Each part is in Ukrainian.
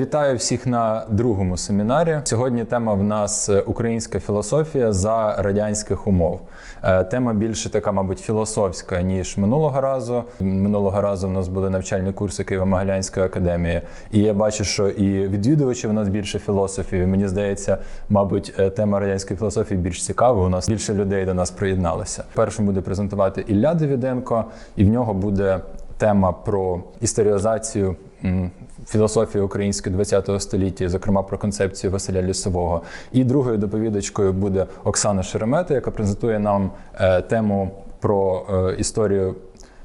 Вітаю всіх на другому семінарі. Сьогодні тема в нас українська філософія за радянських умов. Е, Тема більше така, мабуть, філософська ніж минулого разу. Минулого разу в нас були навчальні курси Києво-Могилянської академії, і я бачу, що і відвідувачів у нас більше філософів. І Мені здається, мабуть, е, тема радянської філософії більш цікава. У нас більше людей до нас приєдналося. Першим буде презентувати Ілля Давіденко, і в нього буде тема про історіозацію філософії української ХХ століття, зокрема про концепцію Василя Лісового. І другою доповідачкою буде Оксана Шеремета, яка презентує нам е, тему про е, історію.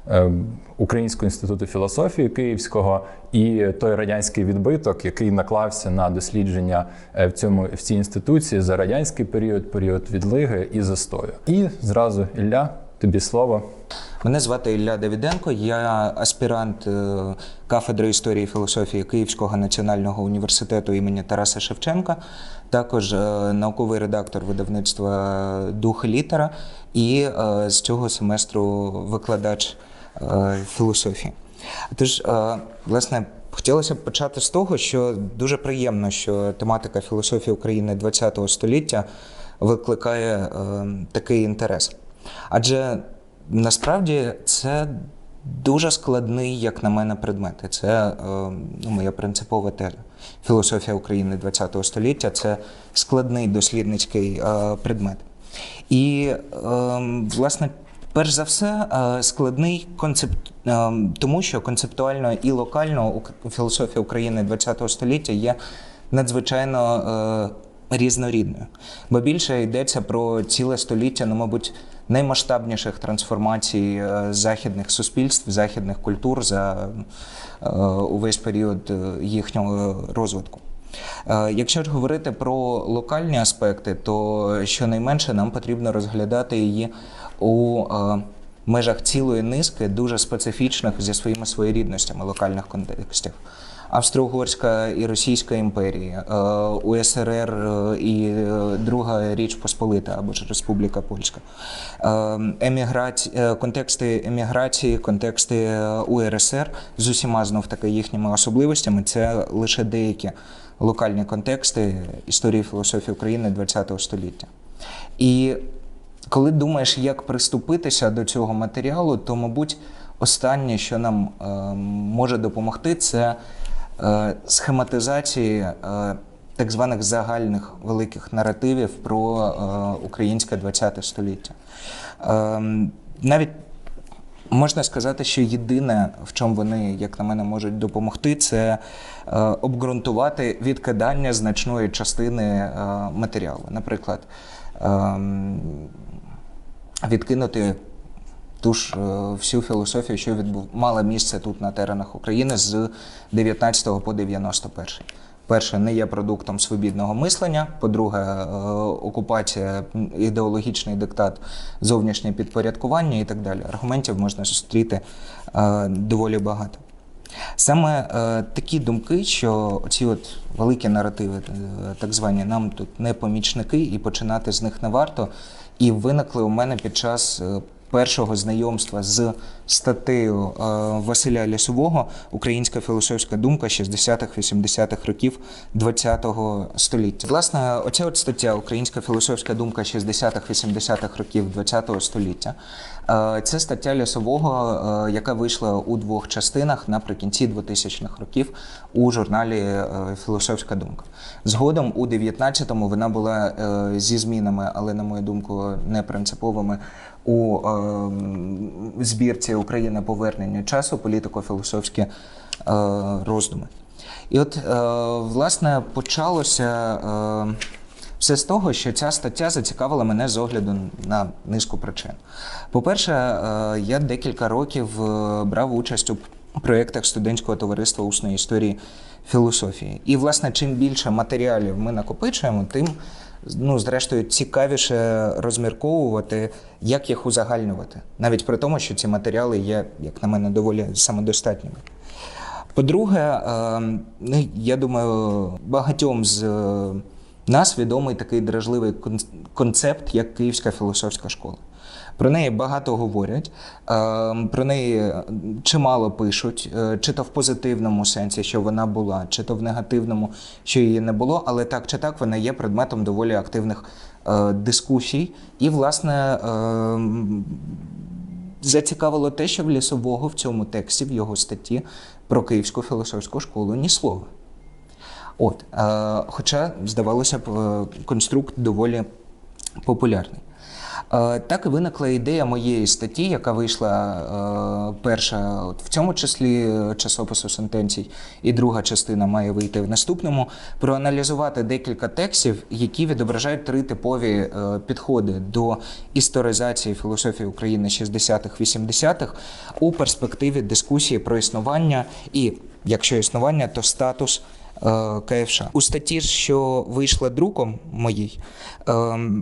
е, Українського інституту філософії Київського і той радянський відбиток, який наклався на дослідження в цьому в цій інституції за радянський період, період відлиги і застою. І зразу Ілля, тобі слово. Мене звати Ілля Давіденко, я аспірант е, кафедри історії і філософії Київського національного університету імені Тараса Шевченка, також е, науковий редактор видавництва Дух літера і е, з цього семестру викладач філософії. Тож, власне, хотілося б почати з того, що дуже приємно, що тематика філософії України ХХ століття викликає такий інтерес. Адже насправді це дуже складний, як на мене, предмет. І Це е, ну, моя принципова теза. Філософія України ХХ століття це складний дослідницький е, предмет. І, е, власне, перш за все, складний концепт, тому що концептуально і локально філософія України ХХ століття є надзвичайно різнорідною. Бо більше йдеться про ціле століття, ну, мабуть, наймасштабніших трансформацій е, західних суспільств, західних культур за е, увесь період е, їхнього розвитку. Якщо ж говорити про локальні аспекти, то щонайменше нам потрібно розглядати її у межах цілої низки дуже специфічних зі своїми своєрідностями локальних контекстів. Австро-Угорська і Російська імперії, е, УСРР е, і е, Друга Річ Посполита або ж Республіка Польська, еміграці... контексти еміграції, контексти УРСР з усіма знов таки їхніми особливостями. Це лише деякі локальні контексти історії філософії України ХХ століття. І коли думаєш, як приступитися до цього матеріалу, то, мабуть, останнє, що нам е, може допомогти, це схематизації е, так званих загальних великих наративів про е, українське ХХ століття. Е, навіть Можна сказати, що єдине, в чому вони, як на мене, можуть допомогти, це е, обґрунтувати відкидання значної частини е, матеріалу. Наприклад, ем, відкинути ту ж е, всю філософію, що відбув, мала місце тут на теренах України з 19 по 91. Перше, не є продуктом свобідного мислення. По-друге, е, окупація, ідеологічний диктат, зовнішнє підпорядкування і так далі. Аргументів можна зустріти е, доволі багато. Саме такі думки, що ці от великі наративи, так звані, нам тут не помічники, і починати з них не варто. І виникли у мене під час першого знайомства з статтею е, Василя Лісового Українська філософська думка 60-х-80-х років ХХ століття. Власне, оця от стаття Українська філософська думка 60-х-80-х років ХХ століття. е, Це стаття Лісового, е, яка вийшла у двох частинах наприкінці 2000-х років у журналі Філософська думка. Згодом у 19-му вона була зі змінами, але, на мою думку, не принциповими у е, збірці Україна повернення часу, політико-філософські е, роздуми. І от, е, власне, почалося е, все з того, що ця стаття зацікавила мене з огляду на низку причин. По-перше, е, я декілька років е, брав участь у проєктах студентського товариства усної історії філософії. І, власне, чим більше матеріалів ми накопичуємо, тим ну, зрештою, цікавіше розмірковувати, як їх узагальнювати, навіть при тому, що ці матеріали є, як на мене, доволі самодостатніми. По-друге, е, ну, я думаю, багатьом з е, нас відомий такий дражливий концепт, як Київська філософська школа. Про неї багато говорять, е, про неї чимало пишуть, е, чи то в позитивному сенсі, що вона була, чи то в негативному, що її не було, але так чи так вона є предметом доволі активних е, дискусій. І, власне, е, зацікавило те, що в лісового в цьому тексті, в його статті про Київську філософську школу ні слова. От, е, хоча, здавалося б, е, конструкт доволі популярний. Е, Так і виникла ідея моєї статті, яка вийшла е, перша в цьому числі часопису сентенцій, і друга частина має вийти в наступному. Проаналізувати декілька текстів, які відображають три типові е, підходи до історизації філософії України 60-х-80-х у перспективі дискусії про існування і, якщо існування, то статус КФШ. У статті, що вийшла друком моїй, е,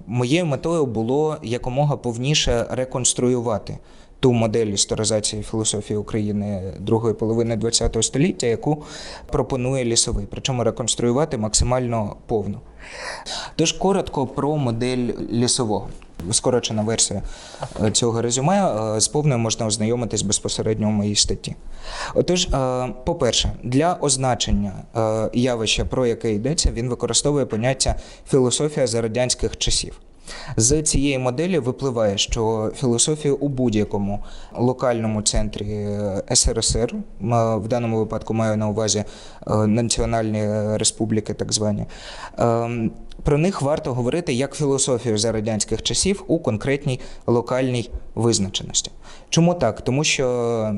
моєю метою було якомога повніше реконструювати ту модель історизації філософії України другої половини ХХ століття, яку пропонує лісовий, причому реконструювати максимально повно. Тож коротко про модель лісового. Скорочена версія е, цього резюме е, з повною можна ознайомитись безпосередньо у моїй статті. Отож, е, по-перше, для означення явища, про яке йдеться, він використовує поняття філософія за радянських часів. З цієї моделі випливає, що філософія у будь-якому локальному центрі СРСР, в даному випадку маю на увазі національні республіки, так звані, ем, про них варто говорити як філософію за радянських часів у конкретній локальній визначеності. Чому так? Тому що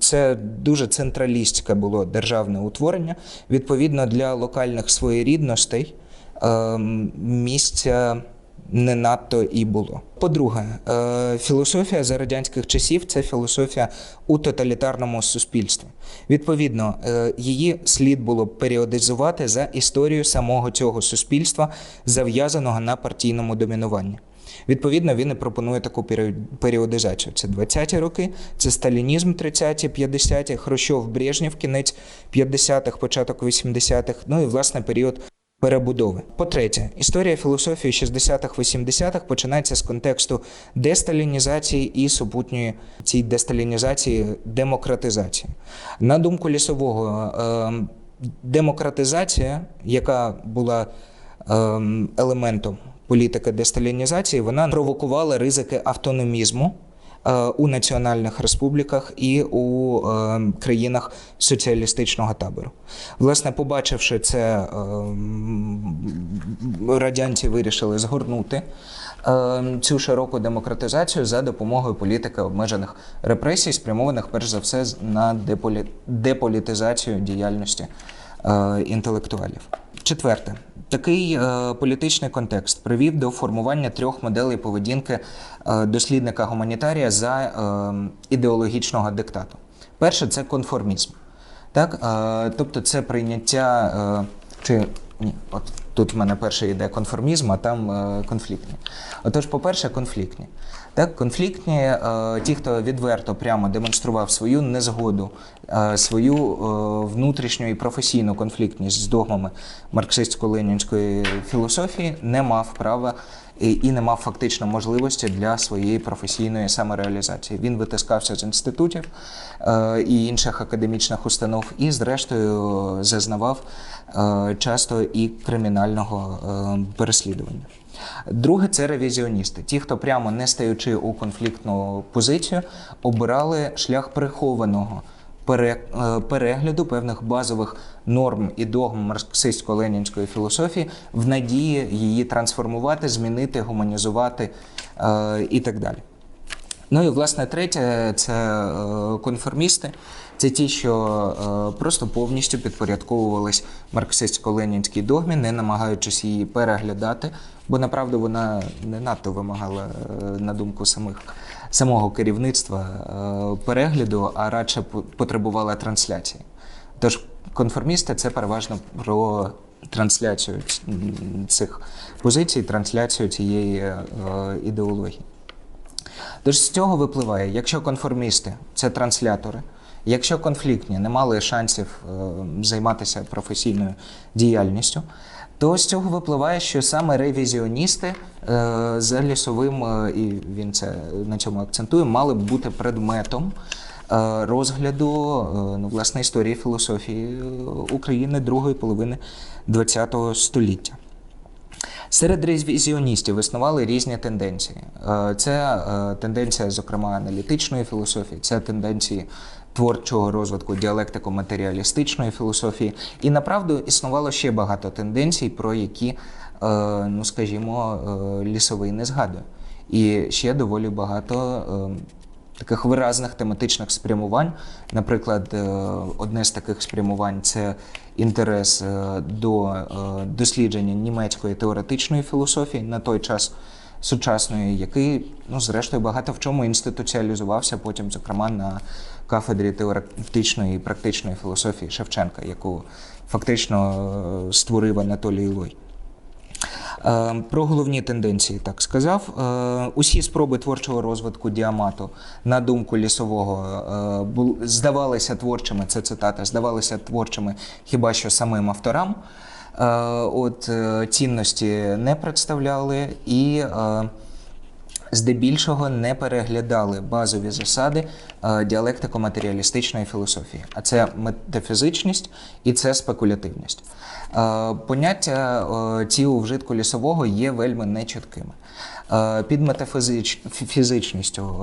це дуже централістське було державне утворення. Відповідно, для локальних своєрідностей ем, місця не надто і було. По-друге, е, філософія за радянських часів це філософія у тоталітарному суспільстві. Відповідно, е, її слід було періодизувати за історією самого цього суспільства, зав'язаного на партійному домінуванні. Відповідно, він і пропонує таку періодизацію. Це 20-ті роки, це сталінізм 30-ті, 50-ті, Хрущов, Брежнєв, кінець 50-х, початок 80-х, ну і власне період перебудови. По-третє, історія філософії 60-х, 80-х починається з контексту десталінізації і супутньої цій десталінізації демократизації. На думку лісового, ем, демократизація, яка була ем, елементом політики десталінізації, вона провокувала ризики автономізму у національних республіках і у е, країнах соціалістичного табору. Власне, побачивши це, е, радянці вирішили згорнути е, цю широку демократизацію за допомогою політики обмежених репресій, спрямованих перш за все на деполі... деполітизацію діяльності е, інтелектуалів. Четверте, такий е, політичний контекст привів до формування трьох моделей поведінки е, дослідника гуманітарія за е, ідеологічного диктату. Перше це конформізм. Так, е, тобто це прийняття е, чи ні, от тут в мене перше йде конформізм, а там е, конфліктні. Отож, по-перше, конфліктні. Так, конфліктні, е, ті, хто відверто прямо демонстрував свою незгоду, е, свою е, внутрішню і професійну конфліктність з догмами марксистсько-ленінської філософії, не мав права і, і не мав фактично можливості для своєї професійної самореалізації. Він витискався з інститутів е, і інших академічних установ, і, зрештою, зазнавав е, часто і кримінального е, переслідування. Друге це ревізіоністи. Ті, хто прямо не стаючи у конфліктну позицію, обирали шлях прихованого перегляду певних базових норм і догм марксистсько-ленінської філософії в надії її трансформувати, змінити, гуманізувати е, і так далі. Ну і власне третє це е, конформісти. Це ті, що е, просто повністю підпорядковувались марксистсько-ленінській догмі, не намагаючись її переглядати, бо направду вона не надто вимагала, е, на думку самих самого керівництва е, перегляду, а радше потребувала трансляції. Тож конформісти це переважно про трансляцію цих позицій, трансляцію цієї е, ідеології. Тож з цього випливає, якщо конформісти це транслятори, якщо конфліктні, не мали шансів е, займатися професійною діяльністю, то з цього випливає, що саме ревізіоністи е, за лісовим, е, і він це на цьому акцентує, мали б бути предметом е, розгляду ну, власне історії філософії України другої половини ХХ століття. Серед ревізіоністів існували різні тенденції. Це тенденція, зокрема, аналітичної філософії, це тенденції творчого розвитку діалектико-матеріалістичної філософії. І направду існувало ще багато тенденцій, про які, е, ну скажімо, е, лісовий не згадує. І ще доволі багато е, таких виразних тематичних спрямувань. Наприклад, одне з таких спрямувань це інтерес до дослідження німецької теоретичної філософії на той час сучасної, який, ну, зрештою, багато в чому інституціалізувався потім, зокрема, на кафедрі теоретичної і практичної філософії Шевченка, яку фактично е, створив Анатолій Лой. Е, Про головні тенденції так сказав. Е, Усі спроби творчого розвитку діамату, на думку лісового, здавалися творчими, це цитата, здавалися творчими хіба що самим авторам. Е, От е, цінності не представляли і. е, здебільшого не переглядали базові засади діалектико-матеріалістичної філософії, а це метафізичність і це спекулятивність. Поняття ці у вжитку лісового є вельми нечіткими. Під метафізичністю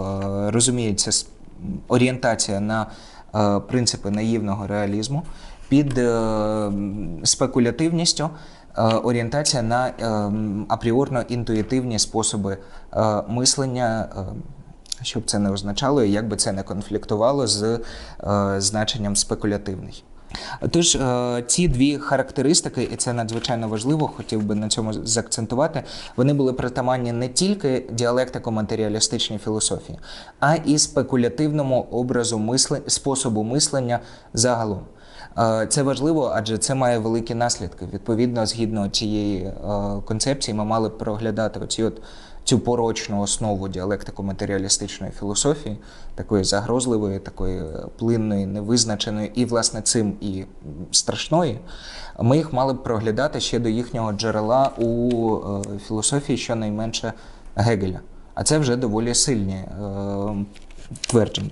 розуміється орієнтація на принципи наївного реалізму, під е, спекулятивністю е, орієнтація на е, апріорно інтуїтивні способи мислення, щоб це не означало, і як би це не конфліктувало з значенням спекулятивний. Тож ці дві характеристики, і це надзвичайно важливо, хотів би на цьому заакцентувати. Вони були притаманні не тільки діалектико-матеріалістичній філософії, а і спекулятивному образу мисли, способу мислення загалом. Е, Це важливо, адже це має великі наслідки. Відповідно, згідно цієї е, концепції, ми мали б проглядати оці от цю порочну основу діалектико-матеріалістичної філософії, такої загрозливої, такої плинної, невизначеної, і власне цим і страшної. Ми їх мали б проглядати ще до їхнього джерела у е, філософії, щонайменше Гегеля. А це вже доволі сильні твердження.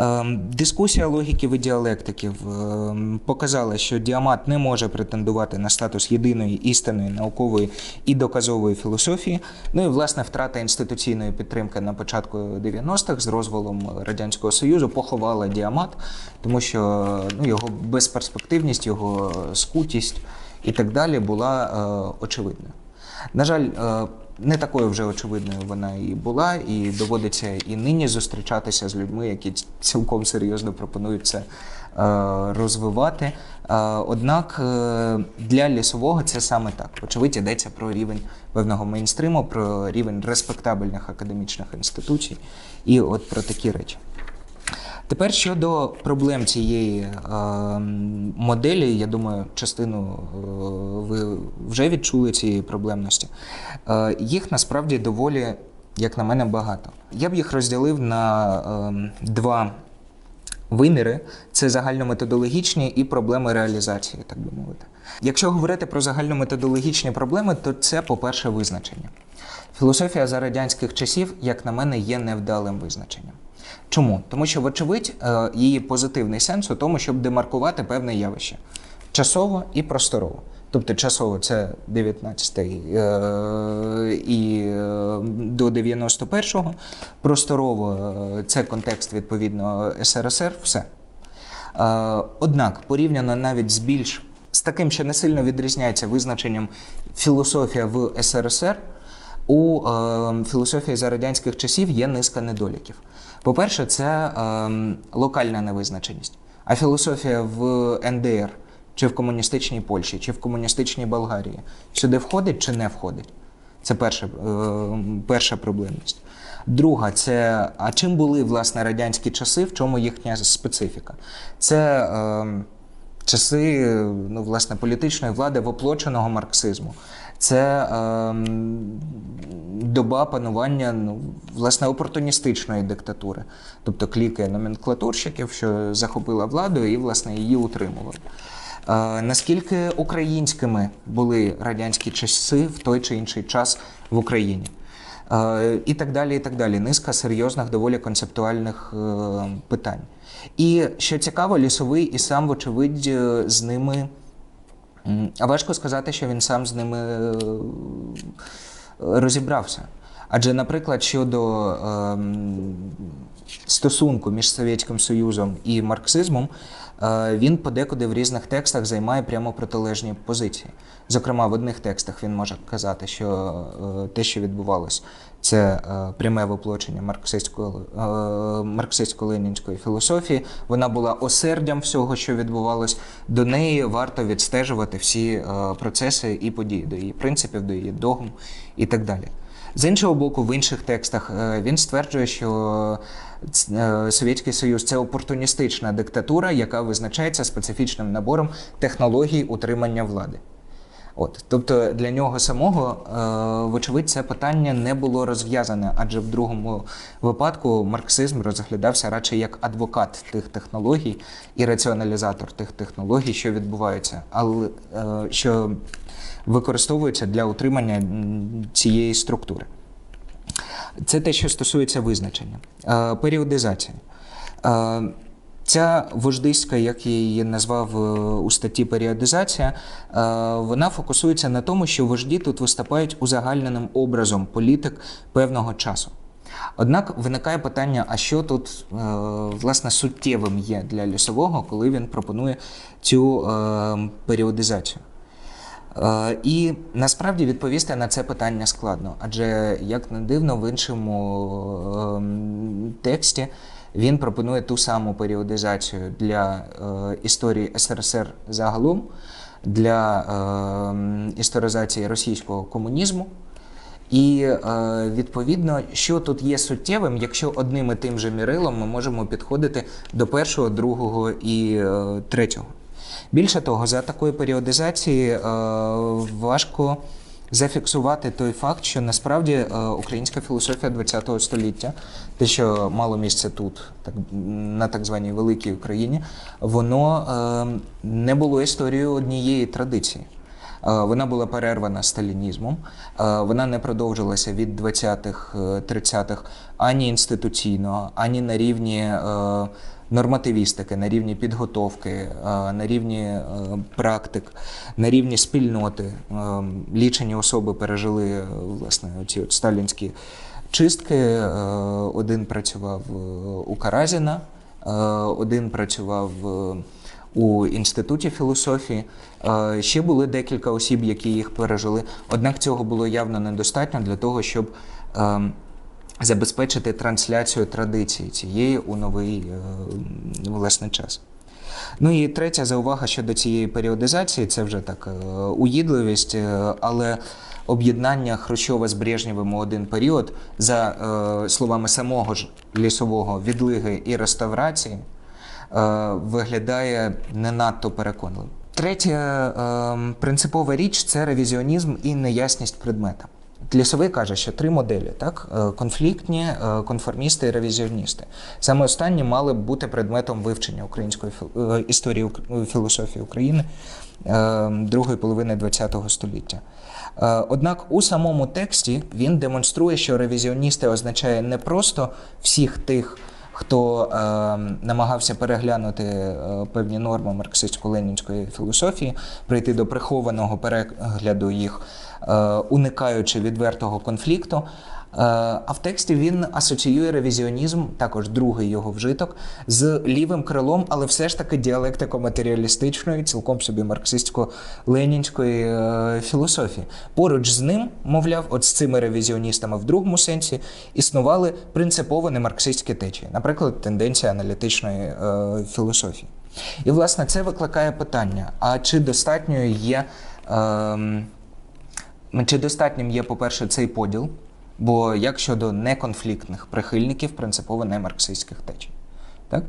Ем, Дискусія логіків і діалектиків ем, показала, що діамат не може претендувати на статус єдиної істинної наукової і доказової філософії. Ну і власне втрата інституційної підтримки на початку 90-х з розвалом радянського союзу поховала діамат, тому що ну, його безперспективність, його скутість і так далі була е, очевидною. На жаль, е, не такою вже очевидною вона і була, і доводиться і нині зустрічатися з людьми, які цілком серйозно пропонують це е, розвивати. Е, Однак е, для лісового це саме так. Очевидь, йдеться про рівень певного мейнстриму, про рівень респектабельних академічних інституцій і от про такі речі. Тепер щодо проблем цієї е, моделі, я думаю, частину е, ви вже відчули цієї проблемності. Е, їх насправді доволі, як на мене, багато. Я б їх розділив на два виміри: це загальнометодологічні і проблеми реалізації, так би мовити. Якщо говорити про загальнометодологічні проблеми, то це, по-перше, визначення. Філософія за радянських часів, як на мене, є невдалим визначенням. Чому? Тому що, вочевидь, е, її позитивний сенс у тому, щоб демаркувати певне явище часово і просторово. Тобто часово це 19-й е, і е, до 91-го, просторово це контекст відповідно СРСР, все. Однак, порівняно навіть з більш з таким, що не сильно відрізняється визначенням філософія в СРСР, у філософії за радянських часів є низка недоліків. По-перше, це е, локальна невизначеність. А філософія в НДР, чи в комуністичній Польщі, чи в комуністичній Болгарії сюди входить чи не входить? Це перша, е, перша проблемність. Друга це а чим були власне радянські часи, в чому їхня специфіка? Це е, часи ну, власне, політичної влади воплоченого марксизму. це ем, доба панування ну, власне опортуністичної диктатури, тобто кліки номенклатурщиків, що захопила владу і власне її утримували. Е, наскільки українськими були радянські часи в той чи інший час в Україні? І так далі, і так далі. Низка серйозних, доволі концептуальних е, питань. І що цікаво, лісовий і сам, вочевидь, е, з ними. Важко сказати, що він сам з ними е, розібрався. Адже, наприклад, щодо е, стосунку між Совєтським Союзом і марксизмом, е, він подекуди в різних текстах займає прямо протилежні позиції. Зокрема, в одних текстах він може казати, що е, те, що відбувалось, це е, пряме марксистської, е, марксистсько-ленінської філософії. Вона була осердям всього, що відбувалось. До неї варто відстежувати всі е, процеси і події, до її принципів, до її догм і так далі. З іншого боку, в інших текстах він стверджує, що Совєтський Союз це опортуністична диктатура, яка визначається специфічним набором технологій утримання влади. От, тобто для нього самого, е, вочевидь, це питання не було розв'язане, адже в другому випадку марксизм розглядався радше як адвокат тих технологій і раціоналізатор тих технологій, що відбуваються, але е, що використовуються для утримання цієї структури. Це те, що стосується визначення. Е, періодизація. Е, Ця вождиська, як я її назвав е, у статті періодизація, е, вона фокусується на тому, що вожді тут виступають узагальненим образом політик певного часу. Однак виникає питання: а що тут е, власне суттєвим є для лісового, коли він пропонує цю періодизацію? І насправді відповісти на це питання складно, адже як не дивно, в іншому тексті він пропонує ту саму періодизацію для е, історії СРСР загалом, для ем, історизації російського комунізму. І е, відповідно, що тут є суттєвим, якщо одним і тим же мірилом ми можемо підходити до першого, другого і е, третього. Більше того, за такої періодизації е, важко зафіксувати той факт, що насправді е, українська філософія ХХ століття, те, що мало місце тут, так, на так званій великій Україні, воно е, не було історією однієї традиції. Е, Вона була перервана сталінізмом, е, вона не продовжилася від 20-х, е, 30-х ані інституційно, ані на рівні е, нормативістики, на рівні підготовки, е, на рівні е, практик, на рівні спільноти. Е, Лічені особи пережили е, власне ці сталінські чистки. Е, Один працював е, у Каразіна, е, один працював. у інституті філософії. Ще були декілька осіб, які їх пережили. Однак цього було явно недостатньо для того, щоб забезпечити трансляцію традиції цієї у новий власне час. Ну і третя заувага щодо цієї періодизації це вже так е, уїдливість, е, але об'єднання Хрущова з Брежнєвим у один період, за е, словами самого ж лісового відлиги і реставрації, виглядає не надто переконливо. Третя принципова річ це ревізіонізм і неясність предмета. Лісовий каже, що три моделі: так? Е, конфліктні, е, конформісти і ревізіоністи. Саме останні мали б бути предметом вивчення української е, історії філософії України другої половини ХХ століття. Однак у самому тексті він демонструє, що ревізіоністи означає не просто всіх тих, хто е, намагався переглянути е, певні норми марксистсько-ленінської філософії, прийти до прихованого перегляду їх, уникаючи відвертого конфлікту. Е, А в тексті він асоціює ревізіонізм, також другий його вжиток, з лівим крилом, але все ж таки діалектико-матеріалістичної, цілком собі марксистсько-ленінської е, філософії. Поруч з ним, мовляв, от з цими ревізіоністами в другому сенсі існували принципово немарксистські течії, наприклад, тенденція аналітичної е, філософії. І, власне, це викликає питання: а чи достатньою є. ем, чи достатнім є, по-перше, цей поділ? Бо як щодо неконфліктних прихильників принципово не марксистських течій. Так?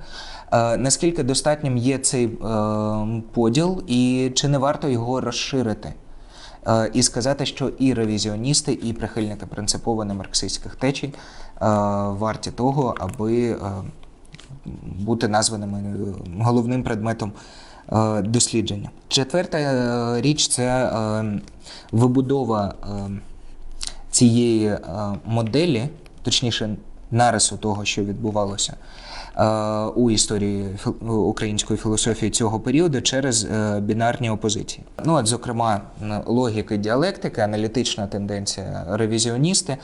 Е, наскільки достатнім є цей е, поділ, і чи не варто його розширити? е, і сказати, що і ревізіоністи, і прихильники принципово не марксистських течій е, варті того, аби е, бути названими е, головним предметом дослідження. Четверта е, річ це е, вибудова е, цієї е, моделі, точніше, нарису того, що відбувалося е, у історії української філософії цього періоду через е, бінарні опозиції. Ну, от, зокрема, і діалектика, аналітична тенденція, ревізіоністи. Е,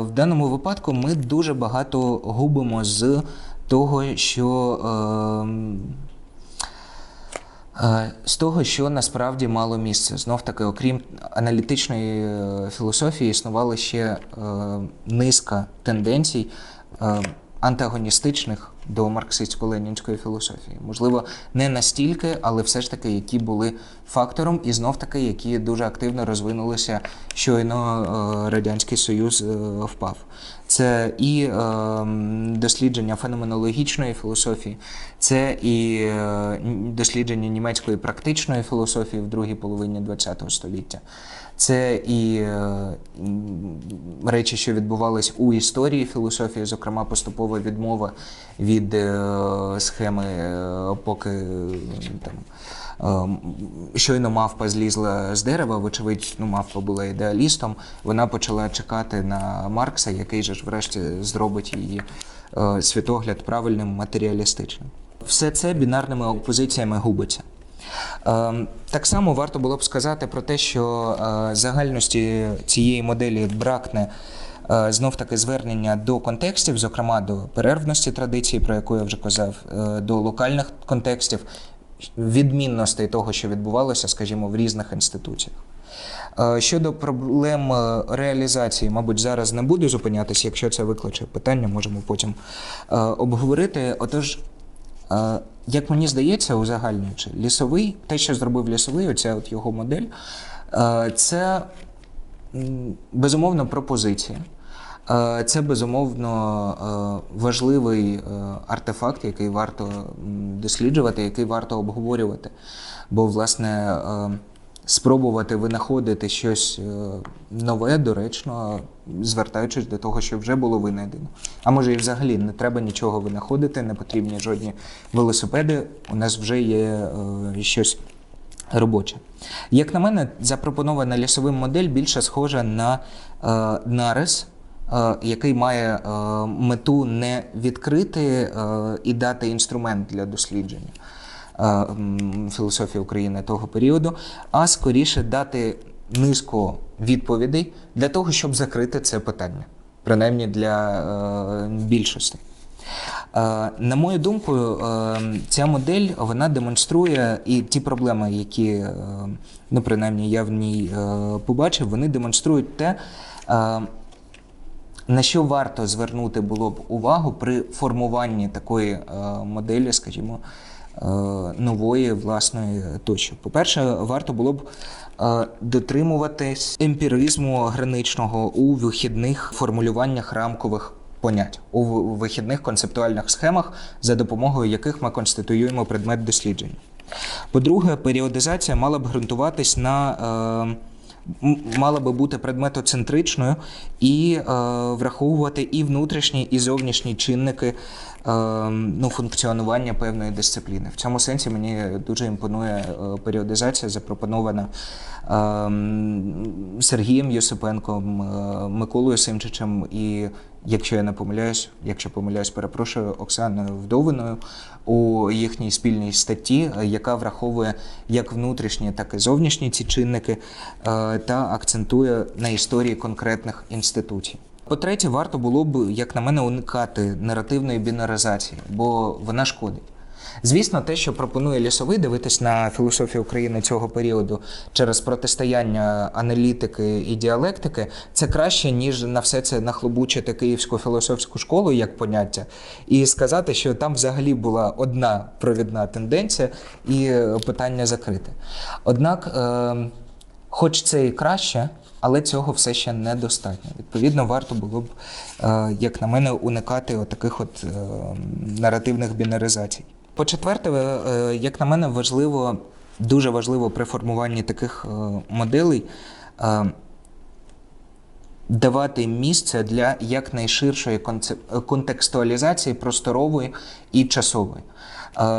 В даному випадку ми дуже багато губимо з того, що. Е, З того, що насправді мало місце. Знов таки, окрім аналітичної е, філософії, існувала ще е, низка тенденцій антагоністичних до марксистсько-ленінської філософії. Можливо, не настільки, але все ж таки, які були фактором, і знов таки, які дуже активно розвинулися щойно е, Радянський Союз е, впав. Це і е, дослідження феноменологічної філософії, це і е, дослідження німецької практичної філософії в другій половині ХХ століття. Це і е, речі, що відбувались у історії філософії, зокрема поступова відмова від е, схеми, е, поки там. Щойно мавпа злізла з дерева, вочевидь, ну мавпа була ідеалістом. Вона почала чекати на Маркса, який же ж врешті зробить її світогляд правильним, матеріалістичним. Все це бінарними опозиціями губиться. Ем, Так само варто було б сказати про те, що е, загальності цієї моделі бракне е, знов таки звернення до контекстів, зокрема до перервності традиції, про яку я вже казав, е, до локальних контекстів, відмінностей того, що відбувалося, скажімо, в різних інституціях. Щодо проблем реалізації, мабуть, зараз не буду зупинятися. Якщо це викличе питання, можемо потім обговорити. Отож, як мені здається, узагальнюючи, лісовий, те, що зробив лісовий, оця от його модель, е, це безумовно пропозиція. Е, Це безумовно е, важливий е, артефакт, який варто досліджувати, який варто обговорювати. Бо, власне, е, спробувати винаходити щось е, нове, доречно, звертаючись до того, що вже було винайдено. А може і взагалі не треба нічого винаходити, не потрібні жодні велосипеди. У нас вже є е, щось робоче. Як на мене, запропонована лісовим модель більше схожа на е, нарис, е, який має мету не відкрити і дати інструмент для дослідження філософії України того періоду, а скоріше дати низку відповідей для того, щоб закрити це питання, принаймні для е, більшості. Е, На мою думку, е, ця модель вона демонструє і ті проблеми, які е, ну, принаймні я в ній е, побачив, вони демонструють те, е, на що варто звернути було б увагу при формуванні такої е, моделі, скажімо, е, нової власної тощо. По-перше, варто було б е, дотримуватись емпіризму граничного у вихідних формулюваннях рамкових понять, у вихідних концептуальних схемах, за допомогою яких ми конституюємо предмет дослідження. По-друге, періодизація мала б ґрунтуватись на е, мала би бути предметоцентричною і е, враховувати і внутрішні, і зовнішні чинники е, ну, функціонування певної дисципліни. В цьому сенсі мені дуже імпонує е, періодизація, запропонована Сергієм Йосипенком, Миколою Симчичем і, якщо я не помиляюсь, якщо помиляюсь, перепрошую, Оксаною Вдовиною у їхній спільній статті, е, яка враховує як внутрішні, так і зовнішні ці чинники е, та акцентує на історії конкретних інституцій. По-третє, варто було б, як на мене, уникати наративної бінаризації, бо вона шкодить. Звісно, те, що пропонує лісовий дивитись на філософію України цього періоду через протистояння аналітики і діалектики, це краще, ніж на все це нахлобучити Київську філософську школу як поняття, і сказати, що там взагалі була одна провідна тенденція і е, питання закрите. Однак, е, хоч це і краще, але цього все ще недостатньо. Відповідно, варто було б, е, як на мене, уникати таких от наративних бінаризацій. По-четверте, е, як на мене, важливо дуже важливо при формуванні таких е, моделей е, давати місце для якнайширшої контекстуалізації просторової і часової.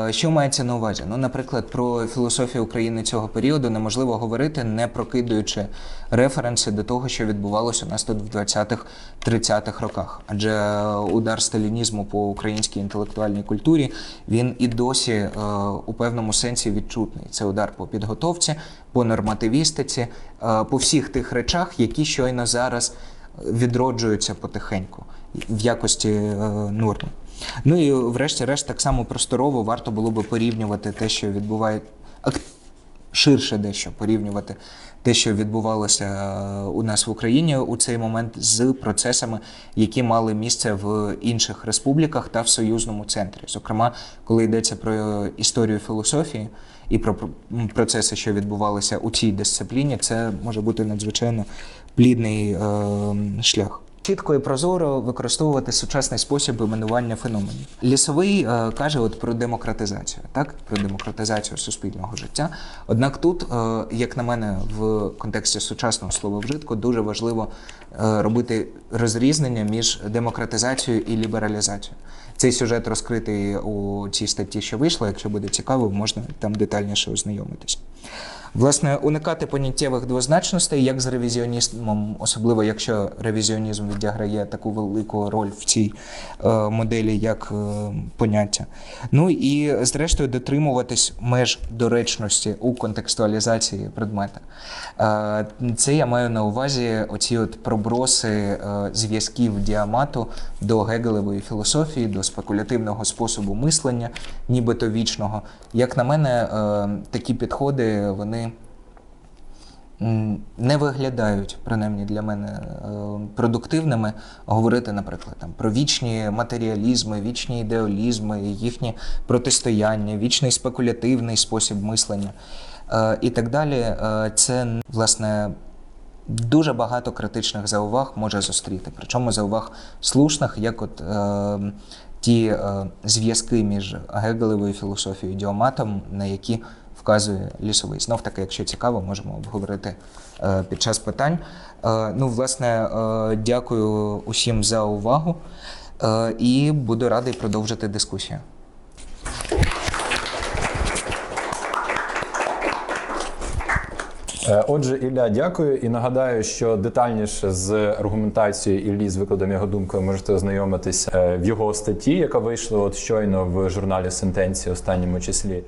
Що мається на увазі? Ну, наприклад, про філософію України цього періоду неможливо говорити, не прокидуючи референси до того, що відбувалося у нас тут в 20-30-х роках. Адже удар сталінізму по українській інтелектуальній культурі він і досі е, у певному сенсі відчутний. Це удар по підготовці, по нормативістиці, е, по всіх тих речах, які щойно зараз відроджуються потихеньку в якості е, норми. Ну і врешті-решт, так само просторово варто було би порівнювати те, що відбуває ширше дещо порівнювати те, що відбувалося е, у нас в Україні у цей момент з процесами, які мали місце в інших республіках та в союзному центрі. Зокрема, коли йдеться про історію філософії і про- процеси, що відбувалися у цій дисципліні, це може бути надзвичайно плідний е, шлях. Чітко і прозоро використовувати сучасний спосіб іменування феноменів. Лісовий е, каже от про демократизацію, так про демократизацію суспільного життя. Однак тут, е, як на мене, в контексті сучасного слововжитку дуже важливо е, робити розрізнення між демократизацією і лібералізацією. Цей сюжет розкритий у цій статті, що вийшла. Якщо буде цікаво, можна там детальніше ознайомитись. Власне, уникати поняттєвих двозначностей, як з ревізіонізмом, особливо якщо ревізіонізм відіграє таку велику роль в цій е, моделі як е, поняття. Ну і зрештою дотримуватись меж доречності у контекстуалізації предмета. Е, це я маю на увазі оці от проброси е, зв'язків діамату до гегелевої філософії, до спекулятивного способу мислення, нібито вічного. Як на мене, е, такі підходи вони не виглядають, принаймні для мене, е, продуктивними говорити, наприклад, там, про вічні матеріалізми, вічні ідеалізми, їхні протистояння, вічний спекулятивний спосіб мислення е, і так далі. Це, власне, дуже багато критичних зауваг може зустріти. Причому зауваг слушних, як от е, ті е, зв'язки між Гегелевою філософією і діоматом, на які вказує лісовий. Знов таки, якщо цікаво, можемо обговорити е, під час питань. Е, ну, власне, дякую усім за увагу і буду радий продовжити дискусію. Отже, Ілля, дякую і нагадаю, що детальніше з аргументацією Іллі з викладом його думки ви можете ознайомитись е, в його статті, яка вийшла от щойно в журналі Сентенції, останньому числі.